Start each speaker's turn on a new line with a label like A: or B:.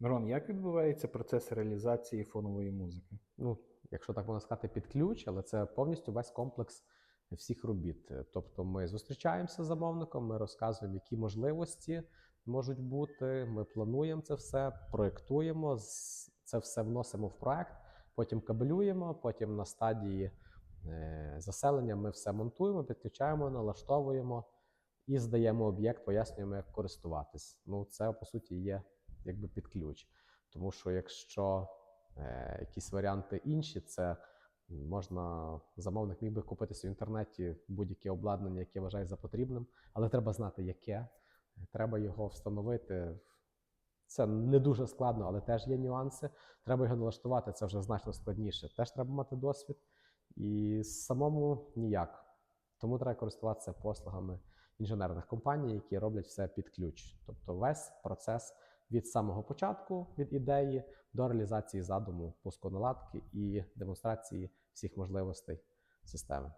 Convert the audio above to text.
A: Мирон, як відбувається процес реалізації фонової музики?
B: ну, якщо так можна сказати, під ключ, але це повністю весь комплекс всіх робіт. Тобто ми зустрічаємося з замовником, ми розказуємо, які можливості можуть бути. Ми плануємо це все, проєктуємо, це все вносимо в проект, потім кабелюємо, потім на стадії е, заселення ми все монтуємо, підключаємо, налаштовуємо і здаємо об'єкт, пояснюємо, як користуватись. Ну, це по суті є якби під ключ. Тому що якщо е, якісь варіанти інші, це можна замовник міг би купитися в інтернеті будь-яке обладнання, яке вважає за потрібним, але треба знати, яке. Треба його встановити. Це не дуже складно, але теж є нюанси. Треба його налаштувати, це вже значно складніше. Теж треба мати досвід. І самому ніяк. Тому треба користуватися послугами інженерних компаній, які роблять все під ключ. Тобто весь процес від самого початку, від ідеї до реалізації задуму пусконаладки і демонстрації всіх можливостей системи.